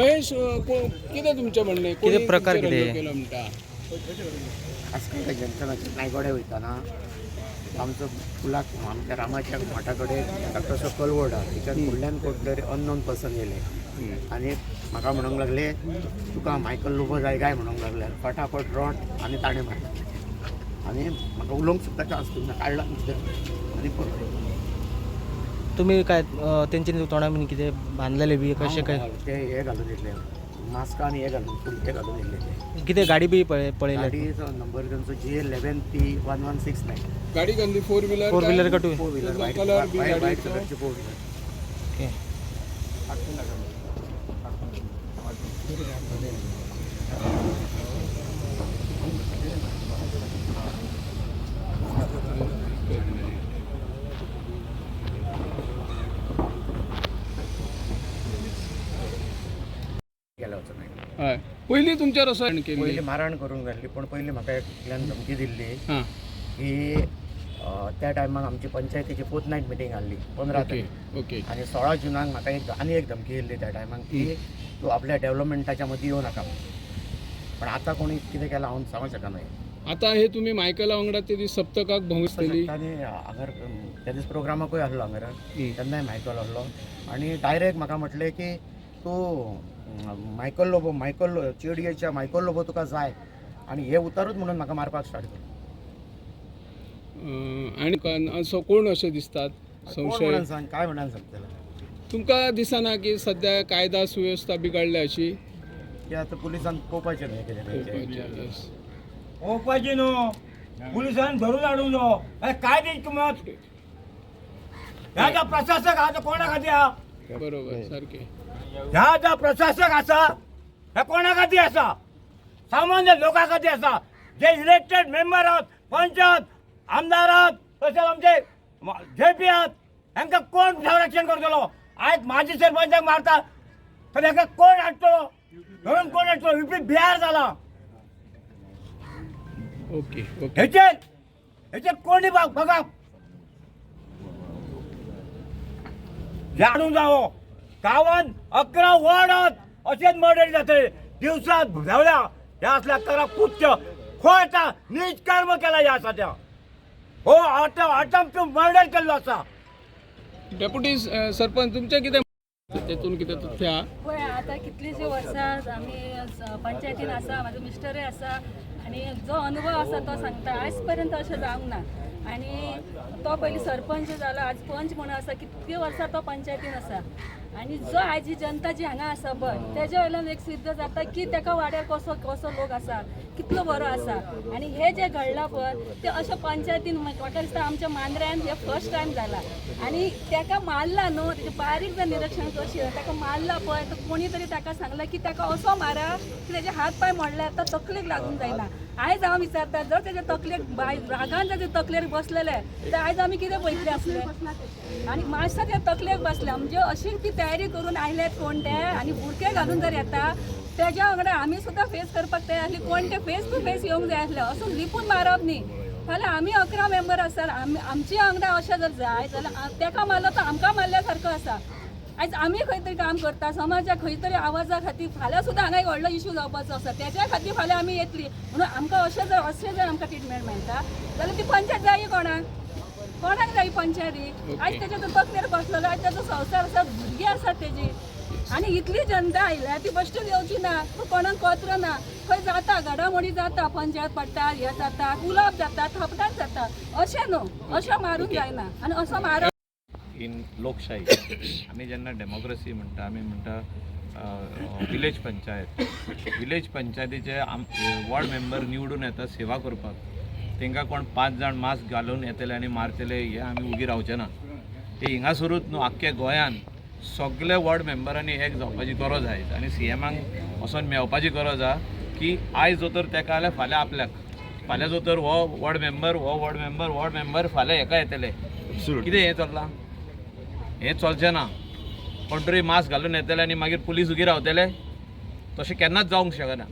महेश अं, को- कितें तुमचें म्हणणें? कितें कोणी प्रकार तुमचेर कितें? हल्लो केलो म्हणटा आज काय जंक्शनाचे नायगोडे वयताना आमचो फुलाक आमच्या रामाच्या मठा कडेन तसो कलवड आहा तिच्यात फुडल्यान कोण तरी अननोन पर्सन येयले आनी म्हाका म्हणूंक लागले तुका मायकल लोबो जाय काय? म्हणूंक लागले. फटाफट रोट आनी ताणें मारले. आनी म्हाका उलोवंक सुद्दां चान्स दिवना काडला भितर आनी पळय. तुम्ही काय अं, तोंडा बीन कितें बांधलेले बी कशें काय? ते हे घालून येयले मास्क आनी हे घालून फुलके घालून ते कितें गाडी बी पळय पळयल्या गाडीचो नंबर त्यांचो G eleven P one one six nine गाडी कसली फोर व्हिलर फोर व्हिलर का टू फोर व्हीलर व्हाईट कलरची फोर व्हीलर ओके गेलो वचो नाही हय पयलीं तुमचेर असो? केल्ली पयलीं मारहाण करूंक जाल्ली पण पयलीं म्हाका एकल्यान धमकी दिल्ली हां. की अं, त्या टायमाक आमची पंचायतीची फोर्थ नायट मिटींग आसली पंदरा ओके तारीख. ओके. आनी सोळा जुनाक म्हाका एक आनी एक धमकी दिल्ली त्या टायमाक की तूं आपल्या डेव्हलपमेंटाच्या मदीं येवं नाका. पण आतां कोणी कितें केलां हांव सांगूंक शकना आता हे तुम्ही मायकला वांगडा ते दीस सप्तकाक भोंवसतली आनी हांगर त्या दीस प्रोग्रामाकूय आहलो हांगर तेन्नाय मायकल आहलो आनी डायरेक्ट म्हाका म्हटलें की तूं मायकल लोबो मायकल चेडयेच्या मायकल लोबो तुका जाय? आनी हे उतारूच म्हणून म्हाका मारपाक स्टार्ट केलो. आणि का- असो कोण अशे दिसतात? संशय सांग काय म्हणून सांगतलं तुमकां दिसना की सध्या कायदा सुव्यवस्था बिगडल्या अशी? की आतां पुलिसान पळोवपाचें न्ही कितें न्हू. पुलिसान धरून हाडूंक जावो अरे काय ती किंमत? ह्या प्रशासक हा तो कोणा खातीर हा? बरोबर सारखे. ह्या जो प्रशासक आसा हे कोणा खातीर आसा सामान्य लोकां खातीर आसा जे इलेक्टेड मेंबर आहात पंच आहात आमदार आहात तशेंच आमचे जे पी आहात हांकां कोण संरक्षण करतलो? आयज माझी सरपंचाक मारता तर हाका कोण हाडटलो धरून कोण हाडटलो विपरीत बिहार जाला ओके हेचेर हेचेर कोणी बघ बघा. जाणून जावो. गावान अकरा वॉर्डात अशेच मर्डर जातले दिवसात धावल्या ह्या असल्या करा कृत्य खोळटा नीच कर्म केला ह्या आसा त्या हो अट अटॅम्प्ट टू मर्डर केल्लो आसा डेप्युटी सरपंच तुमचें कितें तेतून कितें तथ्य पळय आतां कितलींशीं वर्सां आमी स- पंचायतीन आसा म्हाजो मिस्टरूय आसा आनी जो अनुभव आसा तो सांगता आयज पर्यंत अशें जावंक ना. आनी तो पयलीं सरपंच जालो आज पंच म्हणून आसा कितके वर्सां तो पंचायतीन आसा आनी जो आजी जनता जी हांगा आसा पळय तेज्या वयल्यान एक सिद्ध जाता की तेका वाड्यार कसो कसो लोक आसा कितलो बरो आसा. आनी हे जे घडला पळय ते अशें पंचायतीन म्हाका दिसता आमच्या मांद्र्यान हे फर्स्ट टायम जाला आनी तेका मारला न्हू तेजें बारीक जर निरीक्षण करशील तेका मारला पळय तर कोणी तरी ताका सांगला की ताका असो मारा की तेजे हात पांय मोडले आतां तकलेक लागूंक जायना. आयज हांव विचारता जर तेजे तकलेक बाय रागान जर ते तकलेर बसलेले तर आयज आमी कितें पयतले आसले आनी मातशें ते तकलेक बसले म्हणजे अशी ती तयारी करून आयल्यात कोण ते आनी बुरके घालून जर येता तेज्या वांगडा आमी सुद्दां फेस करपाक तयार आसली कोण ते फेस टू फेस येवंक जाय आसले असो लिपून मारप न्ही. फाल्यां आमी अकरा मेंबर आसा आमच्या वांगडा अशें जर जाय जाल्यार आ- तेका मारलो तर आमकां मारल्या सारको आसा आयज आमी खंय तरी काम करता समाजा खंय तरी आवाजा खातीर फाल्यां सुद्दां हांगा एक व्हडलो इशू जावपाचो आसा तेच्या खातीर फाल्यां आमी येतली. म्हणून आमकां अशें जर अशें जर आमकां ट्रिटमेंट मेळटा जाल्यार ती पंचायत जाय कोणाक कोणाक जाय पंचायती? आयज तेच्या तो तकलेर बसलेलो आयज तेजो संवसार आसा भुरगीं आसात तेजी आनी इतली जनता आयल्या ती बश्टून येवची ना पूण कोणाक कत्र ना. खंय जाता घडामोडी जाता पंचायत पडटा हें जाता उलोवप जाता थपडाट जाता. अशें न्हू. अशें मारूंक जायना. आनी असो मारप इन लोकशाही. आमी जेन्ना डेमोक्रेसी म्हणटा आमी म्हणटा विलेज पंचायत. विलेज पंचायतीचे आम वॉर्ड मेंबर निवडून येता सेवा करपाक तांकां कोण पांच जाण मास्क घालून येतले आनी मारतले हे आमी उगी रावचे ना. ते हिंगासरूच न्हू आख्ख्या गोंयान सगळे वॉर्ड मेंबरांनी एक जावपाची गरज आयज आनी सी एमाक वचोन मेळपाची गरज आहा की आयज जो तर तेका जाल्यार फाल्यां आपल्याक. फाल्यां जो तर हो वॉर्ड मेंबर हो वॉर्ड मेंबर वॉर्ड मेंबर फाल्यां हेका येतले. कितें हें चल्लां? हें चलचें ना कोण तरी मास्क घालून येतले आनी मागीर पुलीस उगी रावतले. तशें केन्नाच जावंक शकना.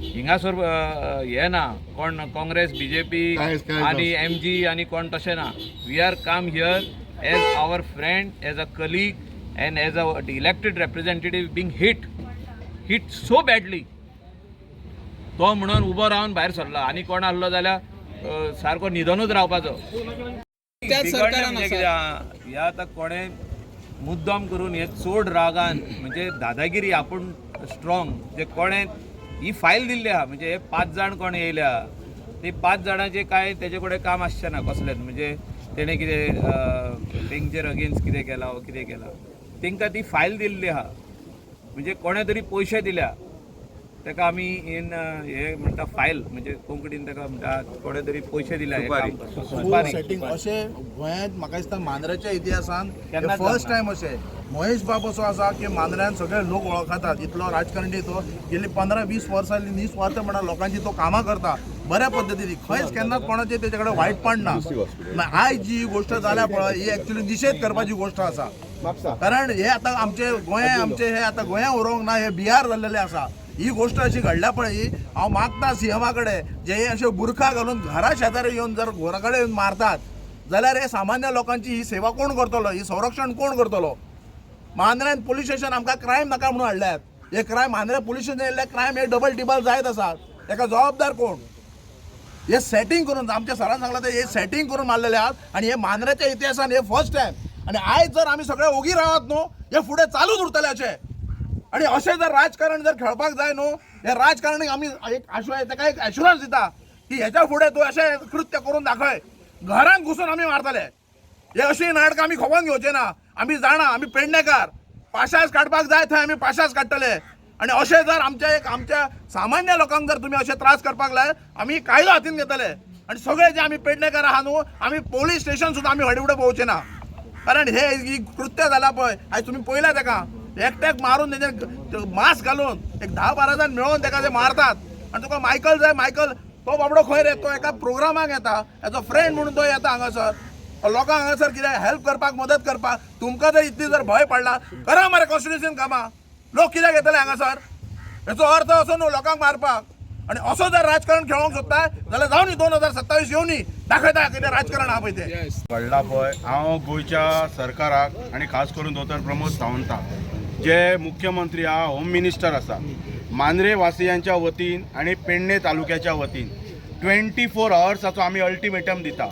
हिंगासर हें ना कोण काँग्रेस बी जे पी आनी एम जी आनी कोण तशें ना we are come here as our friend as a colleague and as a elected representative being hit hit so badly तो म्हणून उबो रावन भायर सरला. आनी कोण आसलो जाल्यार सारको न्हिदनूच रावपाचो. त्याच बिगडलें सरकारान म्हणजे आसा. कितें आहा? हे आतां कोणें मुद्दाम करून हे चड रागान म्हणजे दादागिरी आपूण स्ट्रॉंग जे कोणें ही फायल दिल्ली आहा म्हणजे हे पांच जाण कोण येयले आहा ते पांच जाणांचे काय तेजे कडेन काम आसचें ना कसलेंच म्हणजे तेणें कितें तेंचेर अगेन्स्ट कितें केलां कितें केलां तेंकां ती फायल दिल्ली आहा म्हणजे कोणें तरी पयशे दिल्या ताका आमी इन हे म्हणटा फायल म्हणजे कोंकणीन ताका म्हणटा कोणें तरी पयशे हे. सुपारी. सेटिंग अशें गोंयांत म्हाका दिसता मांद्राच्या इतिहासान फर्स्ट. टायम अशें महेश बाब असो आसा की मांद्र्यान सगळे लोक वळखतात इतलो राजकारणी तो गेली पंदरा वीस वर्सां निस्वार्थ म्हणा लोकांची तो कामां करता. बऱ्या पद्दतीन खंयच केन्नाच कोणाचे तेजे कडेन वायटपण ना. मागीर आयज जी गोश्ट जाल्या पळय ही एक्चुली निशेध करपाची गोश्ट आसा कारण हे आतां आमचे गोंय आमचे हे आतां गोंया उरोवंक ना हे बिहार जाल्लेले आसा ही गोश्ट अशी घडल्या पळय ही. हांव मागता सीएमा कडेन जे हे अशे बुरखा घालून घरा शेजारी येवन जर घरा कडेन येवन मारतात जाल्यार हे सामान्य लोकांची ही सेवा कोण करतलो? ही संरक्षण कोण करतलो? मांद्र्यान पोलीस स्टेशन आमकां क्रायम नाका म्हणून हाडल्यात. हे क्रायम मांद्र्या पोलीस स्टेशन येयल्ले क्रायम हे डबल टिबल जायत आसात. ताका जबाबदार कोण? हे सेटिंग करून आमच्या सरान सांगला ते हे सेटिंग करून मारलेले आहात आणि हे मांद्र्याच्या इतिहासान हे फर्स्ट टाइम आणि आयज जर आम्ही सगळे ओगी रावत न्हू हे फुडें चालूच उरतले अशें. आणि अशें जर राजकारण जर खेळपाक जाय न्हू हे राजकारणी आमी एक आश्वाय ताका एक एश्युरन्स दिता की हेच्या फुडें तूं अशें कृत्य करून दाखय. घरांत घुसून आमी मारतले. हे अशी नाटकां आमी खबर घेवचे ना. आमी जाणा आमी पेडणेकार. पाशास काडपाक जाय थंय आमी पाशास काडटले आणि अशें जर आमच्या एक आमच्या सामान्य लोकांक जर तुमी असे त्रास करपाक लाय आमी कायदो हातीन घेतले. आणि सगळे जे आमी पेडणेकार आहा न्हू आमी पोलीस स्टेशन सुद्दां आमी हडे फुडें पोवचे ना कारण हे ही कृत्य जाला पळय. आयज तुमी पळयला ताका. एकटेक मारून तेजे मास्क घालून एक धा बारा जाण मेळोन ताका ते मारतात. आनी तुका मायकल जाय मायकल तो बाबडो खंय रे? तो एका प्रोग्रामाक येता. एजो फ्रेंड म्हणून तो येता हांगासर. लोकांक हांगासर कितें हेल्प करपाक मदत करपाक. तुमकां जर इतली जर भंय पडला करा मरे कॉन्स्टिट्युशन कामां. लोक कित्याक येतले हांगासर? हेचो अर्थ असो न्हू लोकांक मारपाक. आणि असो जर राजकारण खेळोंक सोदताय जाल्यार जावन दोन हजार सत्तावीस येवनी दाखयता कितें राजकारण आहा पळय ते. Yes. घडला पळय. हांव गोंयच्या सरकाराक आनी खास करून दोतोर प्रमोद सावंताक जे मुख्यमंत्री आहा होम मिनिस्टर आसा मांद्रे वासियांच्या वतीन आनी पेडणे तालुक्याच्या वतीन ट्वेंटी फोर अवर्साचो आमी अल्टिमेटम दिता.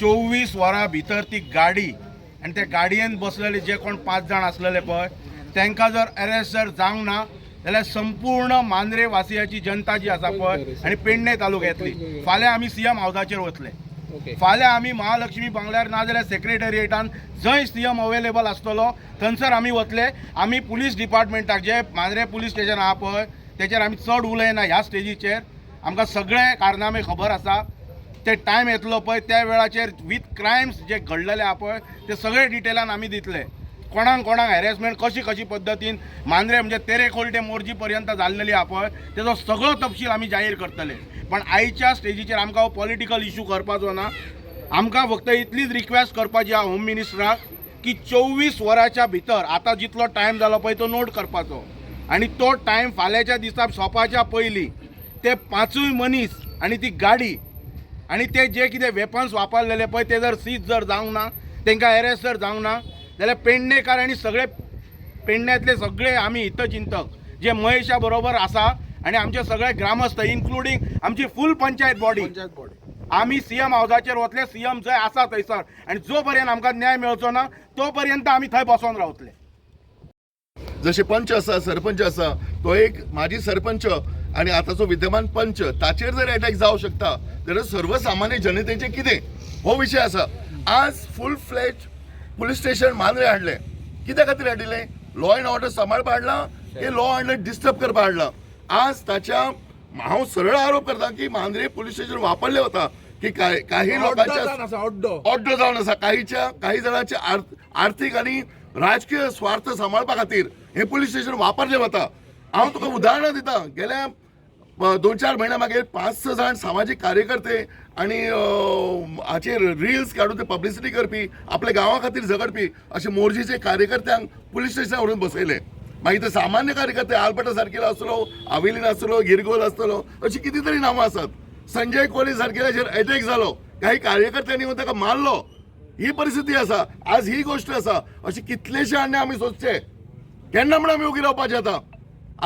चोवीस वरां भितर ती गाडी आनी त्या गाडयेन बसलेले जे कोण पांच जाण आसलेले पळय तांकां जर अरेस्ट जर जावंक ना जाल्यार संपूर्ण मांद्रे वासियाची जनता जी आसा पळय आनी पेडणे तालुक्यातली. फाल्यां आमी सीएम हावजाचेर वतले. फाल्यां आमी महालक्ष्मी बंगल्यार ना जाल्यार सेक्रेटरिएटान जंय सीएम अवेलेबल आसतलो थंयसर आमी वतले. आमी पुलीस डिपार्टमेंटाक जे मांद्रे पुलीस स्टेशन आहा पळय तेचेर आमी चड उलयना ह्या स्टेजीचेर आमकां सगळे कारनामे खबर आसा. ते टायम येतलो पळय त्या वेळाचेर वीथ क्रायम्स जे घडलेले आहा पळय ते सगळे डिटेलान आमी दितले. कोणाक कोणाक हॅरेसमेंट कशी कशी पद्दतीन मांद्रे म्हणजे तेरेखोलटे खोलटे पर्यंत जाल्लेली हा पळय तेजो सगळो तपशील आमी जाहीर करतले. पण आयच्या स्टेजीचेर आमकां हो पॉलिटिकल इशू करपाचो ना. आमकां फक्त इतलीच रिक्वेस्ट करपाची हा होम मिनिस्टराक की चोवीस वरांच्या भितर आतां जितलो टायम जालो पळय तो नोट करपाचो. आनी तो टायम फाल्यांच्या दिसा सोंपाच्या पयलीं ते पांचूय मनीस आनी ती गाडी आनी ते जे कितें वेपन्स वापरलेले पळय ते जर सीज जर जावंक ना तांकां अरेस्ट जर जावंक ना जाल्यार पेडणेकार आनी सगळे पेडण्यातले सगळे आमी हितचिंतक जे महेशा बरोबर आसा आनी आमचे सगळे ग्रामस्थ इन्क्लुडींग आमची फूल पंचायत बॉडी आमी सीएम हावजाचेर वतले सीएम जंय आसा थंयसर आनी जो पर्यंत आमकां न्याय मेळचो ना तो पर्यंत आमी थंय बसोन रावतले. जसे पंच आसा सरपंच आसा तो एक माजी सरपंच आणि आताचो विद्यमान पंच ताचेर जर अटॅक जावं शकता जाल्यार सर्वसामान्य जनतेचे कितें? हो विशय आसा आज full fledged police station Mandrem हाडले. कित्या खातीर हाडिल्ले लॉ अँड ऑर्डर सांबाळपा हाडला की लॉ अँड डिस्टर्ब करपा हाडला आज ताच्या हांव सरळ आरोप करता की मांद्रे पुलीस स्टेशन वापरले वता की काही लोकांच्या ऑड्डो जावन आसा काहीच्या काही जणांचे आर्थ- आर्थीक आणि राजकीय स्वार्थ सांबाळपा खातीर हे पुलीस स्टेशन वापरले वता हांव तुका उदाहरणां दिता. गेल्या दोन चार महिन्यामागे पाच स जाण सामाजीक कार्यकर्ते आणि हाचे हाचेर रिल्स काडून ते पब्लिसिटी करपी आपल्या गांवा खातीर झगडपी असे मोर्जीचे कार्यकर्त्यांक पुलीस स्टेशनार व्हरून बसयले. मागीर ते सामान्य कार्यकर्ते आलपटा सारकेलो आसलो आविलीन आसलो गिरगोल आसतलो अशी किती तरी नांवां आसात. संजय कोली सारकेल्याचेर अटॅक जालो काही कार्यकर्त्यांनी वचून ताका मारलो. ही परिस्थिती आसा आज ही गोष्ट आसा अशी कितलेशे आनी आमी सोदचे केन्ना म्हण आमी उगी रावपाचे आतां.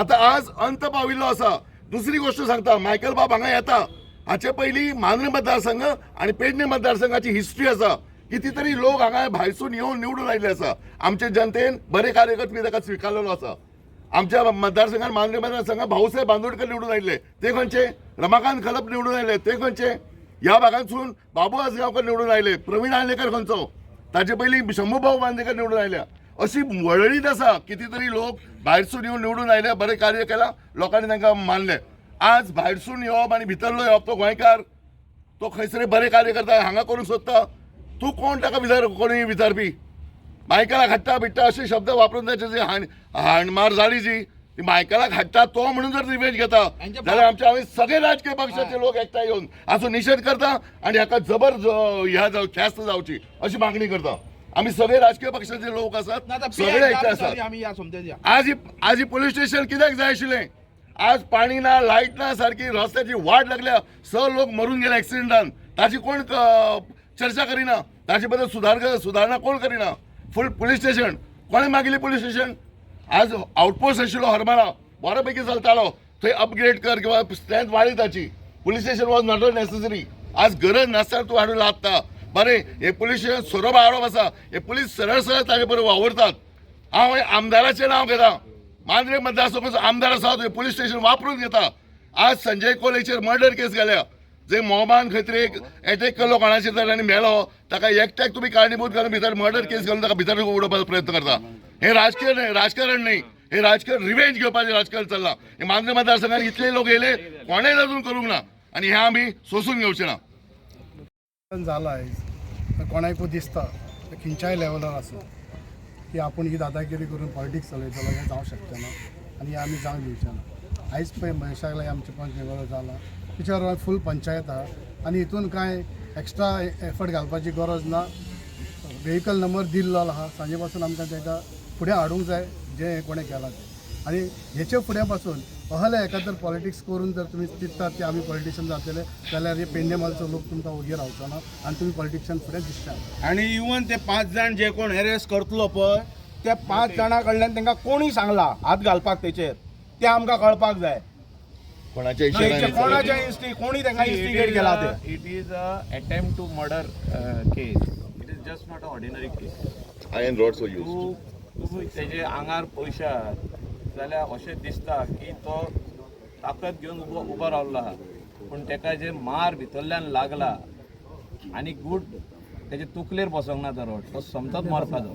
आतां आज अंत पाविल्लो आसा दुसरी गोष्ट सांगता मायकल बाब हांगा येता. हाचे पयलीं मांद्रे मतदारसंघ आनी पेडणे मतदारसंघाची हिस्ट्री आसा किती तरी लोक हांगा भायरसून येवन निवडून आयिल्ले आसा आमचे जनतेन बरे कार्यकर्ते ताका स्विकारलेलो आसा आमच्या मतदारसंघात मांद्रे मतदारसंघात भाऊसाहेब बांदोडकर निवडून आयिल्ले ते खंयचे रमाकांत खलप निवडून आयले ते खंयचे ह्या भागांतसून बाबू आजगांवकर निवडून आयले प्रवीण आलेकर खंयचो ताचे पयलीं शंभूभाऊ बांदेकर निवडून आयल्या अशी वळळीत आसा कितीतरी लोक भायरसून येवन निवडून आयले बरें कार्य केलां लोकांनी तांकां मानले. आज भायरसून येवप आनी भितरलो येवप तो गोंयकार तो खंयसरी बरें कार्य करता हांगा करूंक सोदता. तूं कोण ताका विचार कोणी विचारपी? मायकलाक हाडटा बिडटा असे शब्द वापरून त्याचे जे हाण हाणमार जाली जी ती मायकलाक हाडटा तो म्हणून जर रिवेंज घेता जाल्यार आमचे आम्ही सगळे राजकीय पक्षाचे लोक एकठांय येवन हाचो निशेध करता आणि हाका जबर ह्या जाव ख्यास्त जावची अशी मागणी करता. आम्ही सगळे राजकीय पक्षाचे लोक आसात सगळे समजेन या आज आज ही पोलीस स्टेशन कित्याक जाय आशिल्लें आज पाणी ना लाइट ना सारकी रस्त्याची वाट लागल्या स लोक मरून गेले ऍक्सिडेंटान ताची कोण चर्चा करिना? ताचे बद्दल सुधार सुधारणा कोण करिना? फूल पुलीस स्टेशन कोणें मागिल्ली पुलीस स्टेशन आज आउटपोस्ट आशिल्लो हरमळा बरो पैकी चलतालो. थंय अपग्रेड कर किंवा स्ट्रेंथ वाडय ताची police station was not necessary आज गरज नासतना तूं हाडून लागता. बरें हे पुलीस स्टेशन सोरोप आरोप आसा हे पुलीस सरळ सरळ ताजे बरोबर वावरतात. हांव हे आमदाराचें नांव घेता. मांद्रे मतदारसंघाचो आमदार आसा तो पुलीस स्टेशन वापरून घेता. आज संजय कोलेचेर मर्डर केस गेल्या जे मोबान खंय तरी एक एटॅक केलो कोणाचेर जाल्यार आनी मेलो. ताका एकट्याक तुमी कारणीभूत घालून भितर मर्डर केस घालून ताका भितर उडोवपाचो प्रयत्न करता. हे राजकीय न्हय राजकारण न्हय हे राजकारण रिवेंज घेवपाचें राजकारण चल्लां. हे मांद्रे मतदारसंघात इतले लोक येयले कोणेंय अजून करूंक ना. आनी हे आमी सोसून घेवचे ना जाला आयज कोणाकूय दिसता खंयच्याय लेवलार आसूं की आपूण ही दादागिरी करून पॉलिटिक्स चलयतलो हें जावंक शकचें ना. आनी हें आमी जावंक दिवचें ना आयज पळय महेशाक लागीं आमचे पंच निवळ जालां तिच्या बरोबर फूल पंचायत आहा आनी हितून कांय एक्स्ट्रा एफर्ट घालपाची गरज ना व्हेकल नंबर दिल्लो आहा सांजे पासून आमकां ताका फुडें हाडूंक जाय जें कोणें केलां तें. आनी हेचे फुडें पासून अहले एका तर पॉलिटिक्स करून जर तुमी चिंततात की आमी पॉलिटिशियन जातले जाल्यार हे पेडणे मालचो लोक तुमकां ओगी रावचो ना आनी तुमी पॉलिटिशियन फुडें दिसता आणि इवन ते पाच जण जे कोण हॅरेस करतलो पळय त्या पाच जाणां कडल्यान तांकां कोणी सांगला हात घालपाक तेचेर ते आमकां कळपाक जाय कोणाच्या इन्स्टी कोणी तांकां इन्स्टिगेट केला ते it is a attempt to murder case it is just not a ordinary case iron rods use तूं तूं तेजे आंगार पयशात जाल्यार अशें दिसता की तो ताकद घेवन उबो उबो रावल्लो आहा पूण ताका जे मार भितरल्यान लागला आनी गूड तेजे तुकलेर बसोंक ना तो रोड. तो समतोच मरपाचो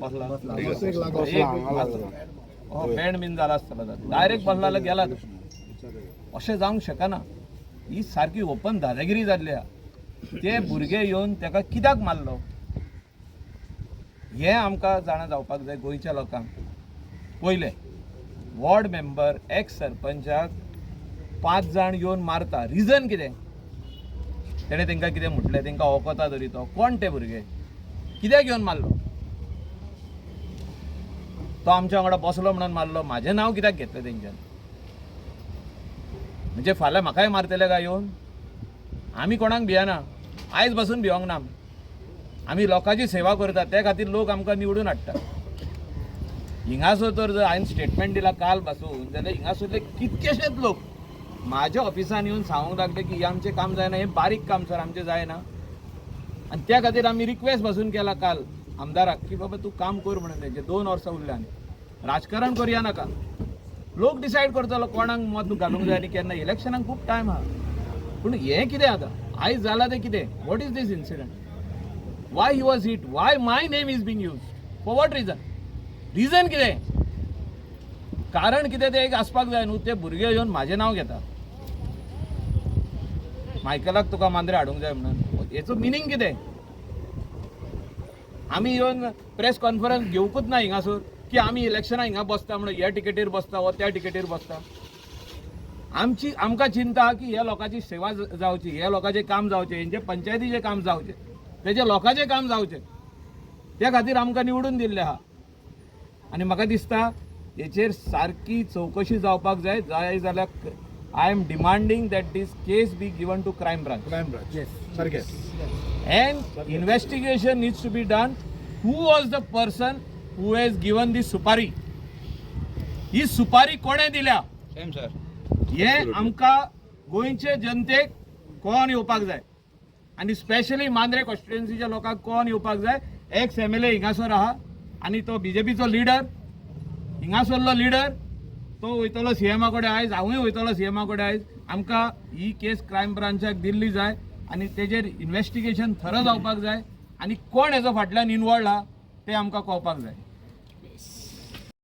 बसला. एक हो बँड बीन जाला आसतलो डायरेक्ट बसला जाल्यार गेला. अशें जावंक शकना. ही सारकी ओपन दादागिरी जाल्ली आहा. ते भुरगे येवन ताका कित्याक मारलो? हें आमकां जाणा जावपाक जाय गोंयच्या लोकांक. पयलें वॉर्ड मेंबर एक्स सरपंचाक पांच जाण येवन मारता. रिजन कितें? तेणें तांकां कितें म्हटलें तांकां ओकोता तरी तो. कोण ते भुरगे? कित्याक येवन मारलो? तो आमच्या वांगडा बसलो म्हणून मारलो. म्हाजें नांव कित्याक घेतलें तेंच्यान? म्हणजे फाल्यां म्हाकाय मारतले काय येवन आमी कोणाक भियना? आयजपासून भिवंक ना आमी. आमी लोकांची सेवा करतात. त्या खातीर लोक आमकां निवडून हाडटा हिंगासर तर जर हांवें स्टेटमेंट दिला काल पासून जाल्यार हिंगासरले कितकेशेच लोक? म्हाज्या ऑफिसान येवन सांगूंक लागले की आमचें काम जायना हें बारीक काम सर आमचें जायना. आनी त्या खातीर आमी रिक्वेस्टपासून केला काल आमदाराक की बाबा तूं काम कर म्हणून तेंचे दोन वर्सां उरल्या राजकारण करया नाका. लोक डिसायड करतलो कोणाक मत घालूंक जाय आनी केन्ना. इलेक्शनाक खूब टायम आहा पूण हें कितें आतां? आयज जालां तें कितें? What is this incident why he was hit why my name is being use for what reason reason कितें कारण कितें तें एक आसपाक जाय न्हू ते भुरगे येवन म्हाजें नांव घेता मायकलाक तुका मांद्रे हाडूंक जाय म्हणून. हेचो मिनींग कितें आमी येवन प्रेस कॉन्फरन्स घेवकूच ना हिंगासर की आमी इलेक्शना हिंगा बसता म्हणून ह्या टिकेटीर बसता वो त्या टिकेटीर बसता. आमची आमकां चिंता की ह्या लोकांची सेवा जावची ह्या लोकांचें काम जावचें हेंचे पंचायतीचें काम जावचें तेजे लोकांचें काम जावचें. त्या खातीर आमकां निवडून दिल्लें आहा आनी म्हाका दिसता हेचेर सारकी चवकशी जावपाक जाय जाय जाल्यार I am demanding that this case be given to crime branch crime branch सारकें and investigation needs to be done. Who was the person who has given the सुपारी ही सुपारी कोणे दिल्या? हे आमकां गोंयचे जनतेक कोण येवपाक जाय? आनी स्पेशली मांद्रे कॉन्स्टिट्युएन्सीच्या लोकांक कोण येवपाक जाय? एक्स एम एल ए हिंगासर आहा. आनी तो बी जे पीचो लिडर हिंगासरलो लिडर तो वयतलो सीएमा कडेन आयज हांवूय वयतलो सीएमा कडेन आयज. आमकां ही केस क्रायम ब्रांचाक दिल्ली जाय आनी तेजेर इन्व्हेस्टिगेशन थरो जावपाक जाय. आनी कोण हेजो फाटल्यान इनवॉल्ड आहा तें आमकां कळपाक जाय.